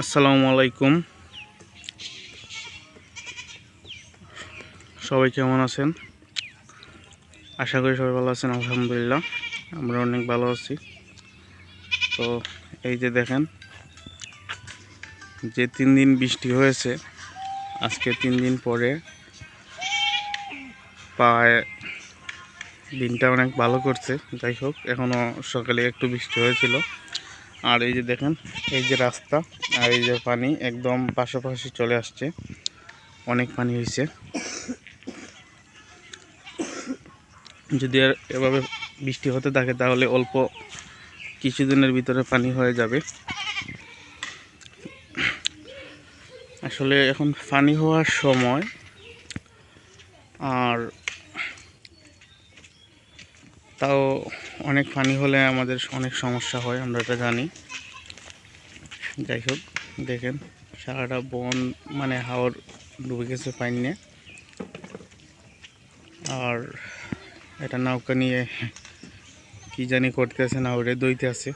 আসসালামু আলাইকুম। সবাই কেমন আছেন? আশা করি সবাই ভালো আছেন, আলহামদুলিল্লাহ। আমরা অনেক ভালো আছি। তো এই যে দেখেন, যে তিন দিন বৃষ্টি হয়েছে, আজকে তিন দিন পরে পায় দিনটা অনেক ভালো করছে। যাই হোক এখনও সকালে একটু বৃষ্টি হয়েছিল। আর এই যে দেখেন, এই যে রাস্তা আর এই যে পানি একদম পাশাপাশি চলে আসছে। অনেক পানি হয়েছে। যদি আর এভাবে বৃষ্টি হতে থাকে তাহলে অল্প কিছুদিনের ভিতরে পানি হয়ে যাবে। আসলে এখন পানি হওয়ার সময় আর তাও অনেক পানি হলে আমাদের অনেক সমস্যা হয়, আমরা এটা জানি। যাই হোক, দেখেন, সারাটা বন মানে হাওর ডুবে গেছে পানি নিয়ে। আর এটা নৌকা নিয়ে কি জানি করতেছে না, ওরে দইতে আছে।